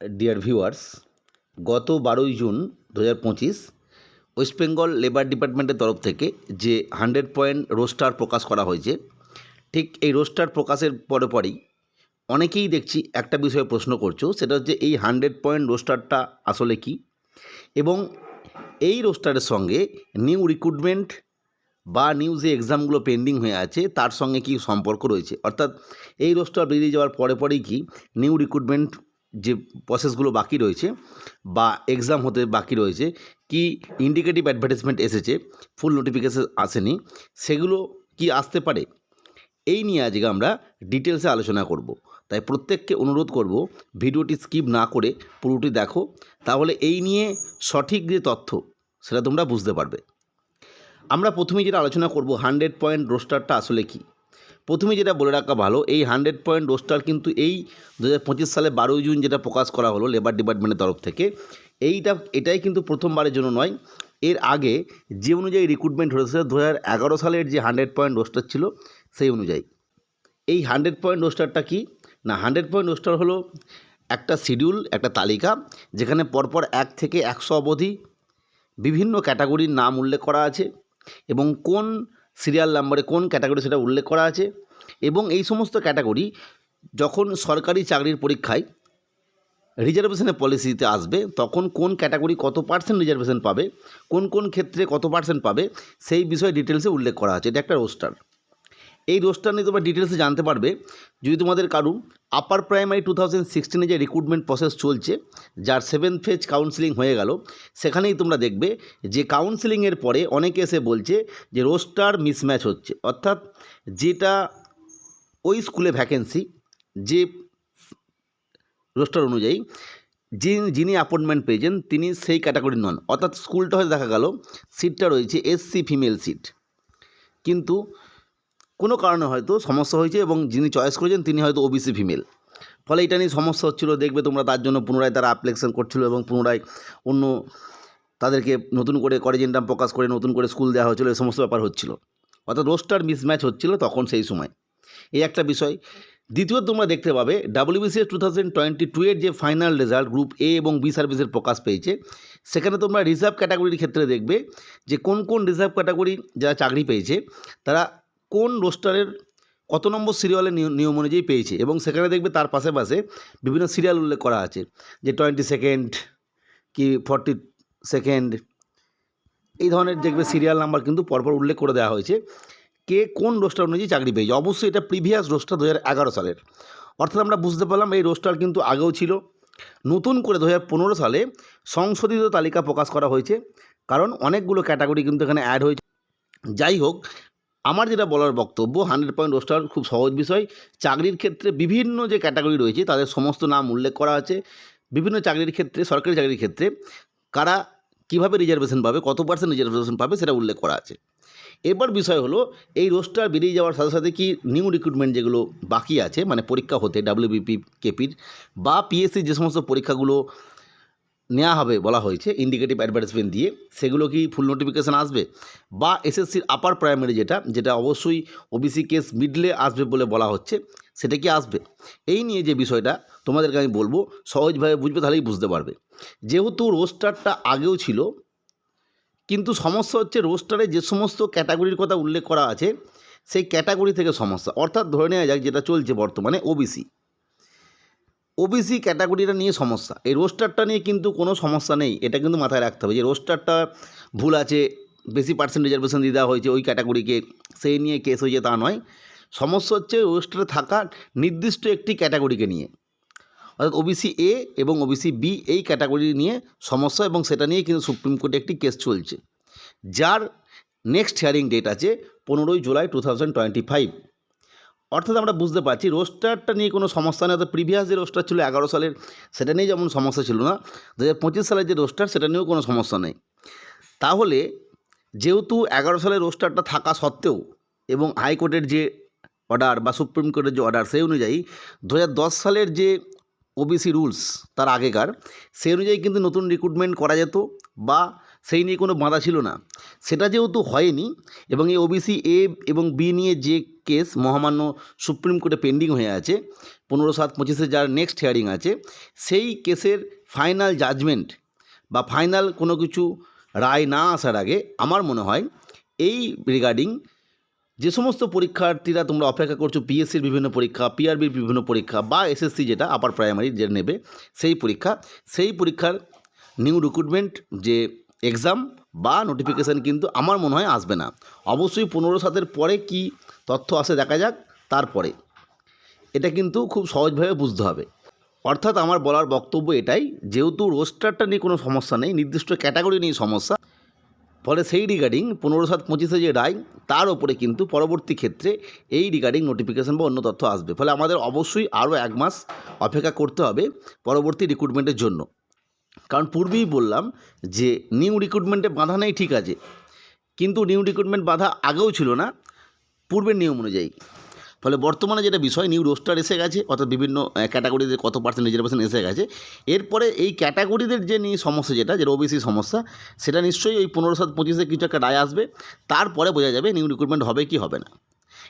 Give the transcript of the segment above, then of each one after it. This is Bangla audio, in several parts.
ডিয়ার ভিউয়ার্স গত বারোই জুন দু হাজার পঁচিশ ওয়েস্ট বেঙ্গল লেবার ডিপার্টমেন্টের তরফ থেকে যে হান্ড্রেড পয়েন্ট রোস্টার প্রকাশ করা হয়েছে, ঠিক এই রোস্টার প্রকাশের পরে পরেই অনেকেই দেখছি একটা বিষয়ে প্রশ্ন করছ, সেটা হচ্ছে এই হান্ড্রেড পয়েন্ট রোস্টারটা আসলে কি? এবং এই রোস্টারের সঙ্গে নিউ রিক্রুটমেন্ট বা নিউ যে এক্সামগুলো পেন্ডিং হয়ে আছে, তার সঙ্গে কি সম্পর্ক রয়েছে? অর্থাৎ এই রোস্টার বেরিয়ে যাওয়ার পরে পরেই কি নিউ রিক্রুটমেন্ট যে প্রসেসগুলো বাকি রয়েছে বা এক্সাম হতে বাকি রয়েছে, কি ইন্ডিকেটিভ অ্যাডভার্টাইজমেন্ট এসেছে ফুল নোটিফিকেশন আসেনি, সেগুলো কি আসতে পারে? এই নিয়ে আজকে আমরা ডিটেলসে আলোচনা করব। তাই প্রত্যেককে অনুরোধ করব ভিডিওটি স্কিপ না করে পুরোটি দেখো। তাহলে এই নিয়ে সঠিক যে তথ্য, সেটা তোমরা বুঝতে পারবে। আমরা প্রথমে যেটা আলোচনা করব হান্ড্রেড পয়েন্ট রোস্টারটা আসলে কি? প্রথমে যেটা বলে রাখা ভালো, এই হান্ড্রেড পয়েন্ট রোস্টার কিন্তু এই দু হাজার পঁচিশ সালে বারোই জুন যেটা প্রকাশ করা হলো লেবার ডিপার্টমেন্টের তরফ থেকে, এইটা, এটাই কিন্তু প্রথমবারের জন্য নয়। এর আগে যে অনুযায়ী রিক্রুটমেন্ট হয়েছে দু সালের যে হান্ড্রেড পয়েন্ট রোস্টার ছিল, সেই অনুযায়ী। এই হান্ড্রেড পয়েন্ট রোস্টারটা কি? না হান্ড্রেড পয়েন্ট রোস্টার হলো একটা শিডিউল একটা তালিকা, যেখানে পরপর এক থেকে একশো অবধি বিভিন্ন ক্যাটাগরির নাম উল্লেখ করা আছে এবং কোন সিরিয়াল নাম্বারে কোন ক্যাটাগরি সেটা উল্লেখ করা আছে এবং এই সমস্ত ক্যাটাগরি যখন সরকারি চাকরির পরীক্ষায় রিজার্ভেশনের পলিসিতে আসবে, তখন কোন ক্যাটাগরি কত পার্সেন্ট রিজার্ভেশন পাবে, কোন কোন ক্ষেত্রে কত পার্সেন্ট পাবে, সেই বিষয়ে ডিটেলসে উল্লেখ করা আছে। এটা একটা রোস্টার এই রোস্টার নিয়ে তোমরা ডিটেলসে জানতে পারবে। যদি তোমাদের কারু আপার প্রাইমারি টু থাউজেন্ড সিক্সটিনে যে রিক্রুটমেন্ট প্রসেস চলছে, যার সেভেন ফেজ কাউন্সিলিং হয়ে গেল, সেখানেই তোমরা দেখবে যে কাউন্সিলিংয়ের পরে অনেকে এসে বলছে যে রোস্টার মিসম্যাচ হচ্ছে। অর্থাৎ যেটা ওই স্কুলে ভ্যাকেন্সি যে রোস্টার অনুযায়ী যিনি যিনি অ্যাপয়েন্টমেন্ট পেয়েছেন, তিনি সেই ক্যাটাগরি নন। অর্থাৎ স্কুলটা হয়তো দেখা গেল সিটটা রয়েছে এসসি ফিমেল সিট কিন্তু কোনো কারণে হয়তো সমস্যা হয়েছে এবং যিনি চয়েস করেছেন তিনি হয়তো ওবিসি ফিমেল ফলে এটা নিয়ে সমস্যা হচ্ছিল, দেখবে তোমরা তার জন্য পুনরায় তারা অ্যাপ্লিকেশন করছিল এবং পুনরায় অন্য তাদেরকে নতুন করে করেজেন্টাম প্রকাশ করে, নতুন করে স্কুল দেওয়া হচ্ছিল, এই সমস্ত ব্যাপার হচ্ছিল। অর্থাৎ রোস্টার মিসম্যাচ হচ্ছিল তখন সেই সময়। এই একটা বিষয়। দ্বিতীয়ত তোমরা দেখতে পাবে WBCS two thousand twenty two এর যে ফাইনাল রেজাল্ট গ্রুপ এ এবং বি সার্ভিসের প্রকাশ পেয়েছে, সেখানে তোমরা রিজার্ভ ক্যাটাগরির ক্ষেত্রে দেখবে যে কোন কোন রিজার্ভ ক্যাটাগরি যারা চাকরি পেয়েছে, তারা কোন রোস্টারের, কত নম্বর সিরিয়ালের নিয়ম অনুযায়ী পেয়েছে? এবং সেখানে দেখবে তার পাশে পাশে বিভিন্ন সিরিয়াল উল্লেখ করা আছে, যে টোয়েন্টি সেকেন্ড কি ফর্টি সেকেন্ড, এই ধরনের দেখবে সিরিয়াল নাম্বার কিন্তু পরপর উল্লেখ করে দেওয়া হয়েছে, কে কোন রোস্টার অনুযায়ী চাকরি পেয়েছে। অবশ্যই এটা প্রিভিয়াস রোস্টার দু সালের। অর্থাৎ আমরা বুঝতে পারলাম এই রোস্টার কিন্তু আগেও ছিল। নতুন করে দু সালে সংশোধিত তালিকা প্রকাশ করা হয়েছে, কারণ অনেকগুলো ক্যাটাগরি কিন্তু এখানে অ্যাড হয়েছে। যাই হোক আমার যেটা বলার বক্তব্য হান্ড্রেড পয়েন্ট রোস্টার খুব সহজ বিষয়, চাকরির ক্ষেত্রে বিভিন্ন যে ক্যাটাগরি রয়েছে, তাদের সমস্ত নাম উল্লেখ করা আছে। বিভিন্ন চাকরির ক্ষেত্রে, সরকারি চাকরির ক্ষেত্রে কারা কীভাবে রিজার্ভেশন পাবে, কত পার্সেন্ট রিজার্ভেশন পাবে সেটা উল্লেখ করা আছে। এবার বিষয় হলো, এই রোস্টার বেরিয়ে যাওয়ার সাথে সাথে কি নিউ রিক্রুটমেন্ট যেগুলো বাকি আছে মানে পরীক্ষা হতে ডাব্লিউবিপি কেপির বা পিএসসি যে সমস্ত পরীক্ষাগুলো নেওয়া হবে বলা হয়েছে ইন্ডিকেটিভ অ্যাডভার্টাইজমেন্ট দিয়ে। সেগুলো কি ফুল নোটিফিকেশান আসবে? বা এসএসসির আপার প্রাইমারি যেটা যেটা অবশ্যই ওবিসি কেস মিডলে আসবে বলে বলা হচ্ছে, সেটা কি আসবে? এই নিয়ে যে বিষয়টা তোমাদেরকে আমি বলব, সহজভাবে বুঝবে তাহলেই বুঝতে পারবে। যেহেতু রোস্টারটা আগেও ছিল, কিন্তু সমস্যা হচ্ছে রোস্টারে যে সমস্ত ক্যাটাগরির কথা উল্লেখ করা আছে, সেই ক্যাটাগরি থেকে সমস্যা। অর্থাৎ ধরে নেওয়া যাক যেটা চলছে বর্তমানে ওবিসি ওবিসি ক্যাটাগরিটা নিয়ে সমস্যা। এই রোস্টারটা নিয়ে কিন্তু কোনো সমস্যা নেই। এটা কিন্তু মাথায় রাখতে হবে যে রোস্টারটা ভুল আছে, বেশি পার্সেন্ট রিজার্ভেশন দিয়ে দেওয়া হয়েছে ওই ক্যাটাগরিকে সেই নিয়ে কেস হয়েছে তা নয়। সমস্যা হচ্ছে রোস্টারে থাকা নির্দিষ্ট একটি ক্যাটাগরিকে নিয়ে। অর্থাৎ ওবিসি এ এবং ওবিসি বি এই ক্যাটাগরি নিয়ে সমস্যা এবং সেটা নিয়ে কিন্তু সুপ্রিম কোর্টে একটি কেস চলছে। যার নেক্সট হিয়ারিং ডেট আছে পনেরোই July two thousand twenty five অর্থাৎ আমরা বুঝতে পারছি রোস্টারটা নিয়ে কোনো সমস্যা নেই, অর্থাৎ প্রিভিয়াস যে রোস্টার ছিল এগারো সালের, সেটা নিয়ে যেমন সমস্যা ছিল না দু পঁচিশ সালের যে রোস্টার, সেটা নিয়েও কোনো সমস্যা নেই। তাহলে যেহেতু এগারো সালের রোস্টারটা থাকা সত্ত্বেও এবং হাইকোর্টের যে অর্ডার বা সুপ্রিম কোর্টের যে অর্ডার সেই অনুযায়ী দু হাজার দশ সালের যে ওবিসি রুলস তার আগেকার, সেই অনুযায়ী কিন্তু নতুন রিক্রুটমেন্ট করা যেত বা সেই নিয়ে কোনো বাঁধা ছিল না। সেটা যেহেতু হয়নি এবং এই ওবিসি এ এবং বি নিয়ে যে কেস মহামান্য সুপ্রিম কোর্টে পেন্ডিং হয়ে আছে, পনেরো সাত পঁচিশে যার নেক্সট হিয়ারিং আছে, সেই কেসের ফাইনাল জাজমেন্ট বা ফাইনাল কোনো কিছু রায় না আসার আগে আমার মনে হয় এই রিগার্ডিং যে সমস্ত পরীক্ষার্থীরা তোমরা অপেক্ষা করছ পিএসসির বিভিন্ন পরীক্ষা পিআরবির বিভিন্ন পরীক্ষা বা এসএসসি যেটা আপার প্রাইমারি যে নেবে, সেই পরীক্ষা, সেই পরীক্ষার নিউ রিক্রুটমেন্ট যে এক্সাম বা নোটিফিকেশান কিন্তু আমার মনে হয় আসবে না। অবশ্যই পনেরো সাতের পরে কি তথ্য আসে দেখা যাক, তারপরে। এটা কিন্তু খুব সহজভাবে বুঝতে হবে। অর্থাৎ আমার বলার বক্তব্য এটাই, যেহেতু রোস্টারটা নিয়ে কোনো সমস্যা নেই, নির্দিষ্ট ক্যাটাগরি নিয়ে সমস্যা, ফলে সেই রিগার্ডিং পনেরো সাত পঁচিশে যে রায়, তার ওপরে কিন্তু পরবর্তী ক্ষেত্রে এই রিগার্ডিং নোটিফিকেশান বা অন্য তথ্য আসবে। ফলে আমাদের অবশ্যই আরও এক মাস অপেক্ষা করতে হবে পরবর্তী রিক্রুটমেন্টের জন্য। কারণ পূর্বেই বললাম যে নিউ রিক্রুটমেন্টে বাধা নেই, ঠিক আছে। কিন্তু নিউ রিক্রুটমেন্ট বাধা আগেও ছিল না, পূর্বের নিয়ম অনুযায়ী। ফলে বর্তমানে যেটা বিষয় নিউ রোস্টার এসে গেছে, অর্থাৎ বিভিন্ন ক্যাটাগরিতে কত পার্সেন্ট রিজার্ভেশন এসে গেছে। এরপরে এই ক্যাটাগরিদের যে নিয়ে সমস্যা যেটা যেটা ওবিসি সমস্যা, সেটা নিশ্চয়ই ওই পনেরো সাত পঁচিশে কিছু একটা রায় আসবে। তারপরে বোঝা যাবে নিউ রিক্রুটমেন্ট হবে কি হবে না।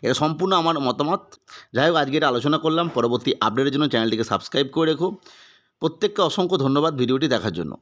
এটা সম্পূর্ণ আমার মতামত। যাই হোক, আজকে এটা আলোচনা করলাম। পরবর্তী আপডেটের জন্য চ্যানেলটিকে সাবস্ক্রাইব করে রেখো। প্রত্যেককে অসংখ্য ধন্যবাদ ভিডিওটি দেখার জন্য।